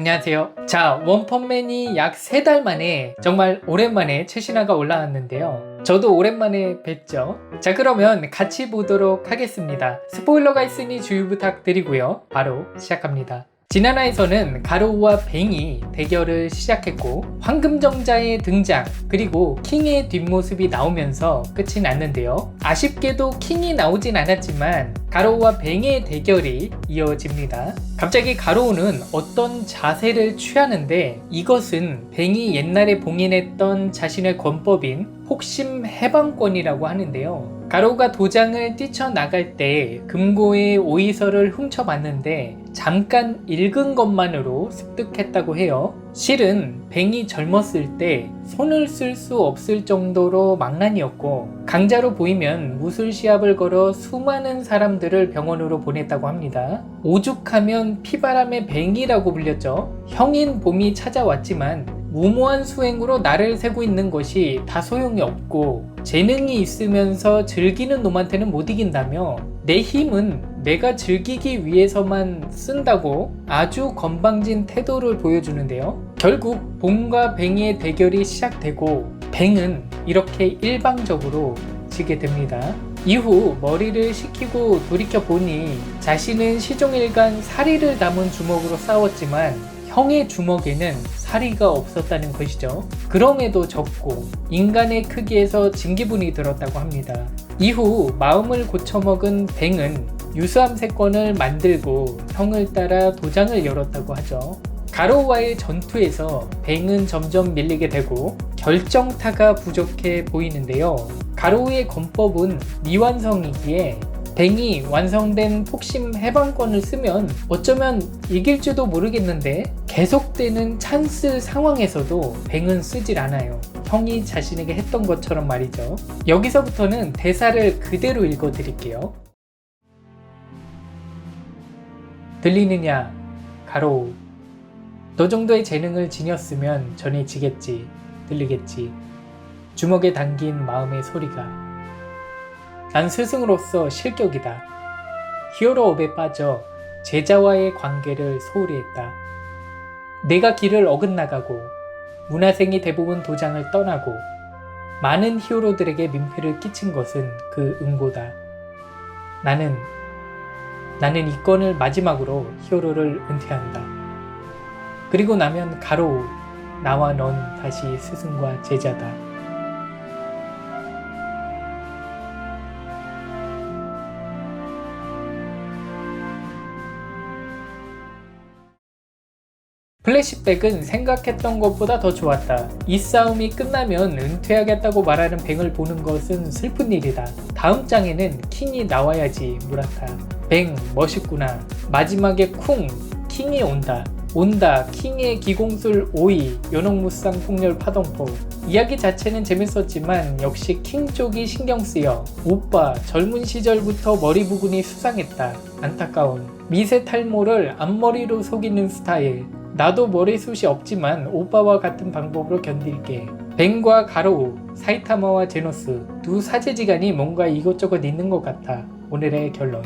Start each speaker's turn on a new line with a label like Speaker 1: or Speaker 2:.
Speaker 1: 안녕하세요. 자, 원펀맨이 약세달 만에 정말 오랜만에 최신화가 올라왔는데요. 저도 오랜만에 뵙죠. 자, 그러면 같이 보도록 하겠습니다. 스포일러가 있으니 주의 부탁드리고요. 바로 시작합니다. 지난화에서는 가로우와 뱅이 대결을 시작했고 황금정자의 등장 그리고 킹의 뒷모습이 나오면서 끝이 났는데요. 아쉽게도 킹이 나오진 않았지만 가로우와 뱅의 대결이 이어집니다. 갑자기 가로우는 어떤 자세를 취하는데 이것은 뱅이 옛날에 봉인했던 자신의 권법인 혹심 해방권이라고 하는데요. 가로우가 도장을 뛰쳐나갈 때 금고의 오이서를 훔쳐봤는데 잠깐 읽은 것만으로 습득했다고 해요. 실은 뱅이 젊었을 때 손을 쓸 수 없을 정도로 망난이었고 강자로 보이면 무술 시합을 걸어 수많은 사람들을 병원으로 보냈다고 합니다. 오죽하면 피바람의 뱅이라고 불렸죠. 형인 봄이 찾아왔지만 무모한 수행으로 나를 세고 있는 것이 다 소용이 없고 재능이 있으면서 즐기는 놈한테는 못 이긴다며 내 힘은 내가 즐기기 위해서만 쓴다고 아주 건방진 태도를 보여주는데요. 결국 봄과 뱅이의 대결이 시작되고 뱅은 이렇게 일방적으로 지게 됩니다. 이후 머리를 식히고 돌이켜 보니 자신은 시종일관 사리를 담은 주먹으로 싸웠지만 형의 주먹에는 사리가 없었다는 것이죠. 그럼에도 졌고 인간의 크기에서 진기분이 들었다고 합니다. 이후 마음을 고쳐먹은 뱅은 유수함 세권을 만들고 형을 따라 도장을 열었다고 하죠. 가로와의 전투에서 뱅은 점점 밀리게 되고 결정타가 부족해 보이는데요. 가로우의 권법은 미완성이기에 뱅이 완성된 폭심 해방권을 쓰면 어쩌면 이길지도 모르겠는데 계속되는 찬스 상황에서도 뱅은 쓰질 않아요. 형이 자신에게 했던 것처럼 말이죠. 여기서부터는 대사를 그대로 읽어 드릴게요. 들리느냐, 가로우. 너 정도의 재능을 지녔으면 전에 지겠지, 들리겠지. 주먹에 담긴 마음의 소리가. 난 스승으로서 실격이다. 히어로 업에 빠져 제자와의 관계를 소홀히 했다. 내가 길을 어긋나가고 문화생이 대부분 도장을 떠나고 많은 히어로들에게 민폐를 끼친 것은 그 응보다. 나는 나는 이 건을 마지막으로 히어로를 은퇴한다. 그리고 나면 가로우 나와 넌 다시 스승과 제자다. 플래시백은 생각했던 것보다 더 좋았다. 이 싸움이 끝나면 은퇴하겠다고 말하는 뱅을 보는 것은 슬픈 일이다. 다음 장에는 킹이 나와야지, 무라타. 뱅, 멋있구나. 마지막에 쿵, 킹이 온다. 온다, 킹의 기공술 5위, 연옥무쌍 폭렬 파동포. 이야기 자체는 재밌었지만 역시 킹 쪽이 신경 쓰여. 오빠, 젊은 시절부터 머리 부분이 수상했다. 안타까운. 미세 탈모를 앞머리로 속이는 스타일. 나도 머리숱이 없지만 오빠와 같은 방법으로 견딜게. 뱅과 가로우, 사이타마와 제노스 두 사제지간이 뭔가 이것저것 있는 것 같아. 오늘의 결론.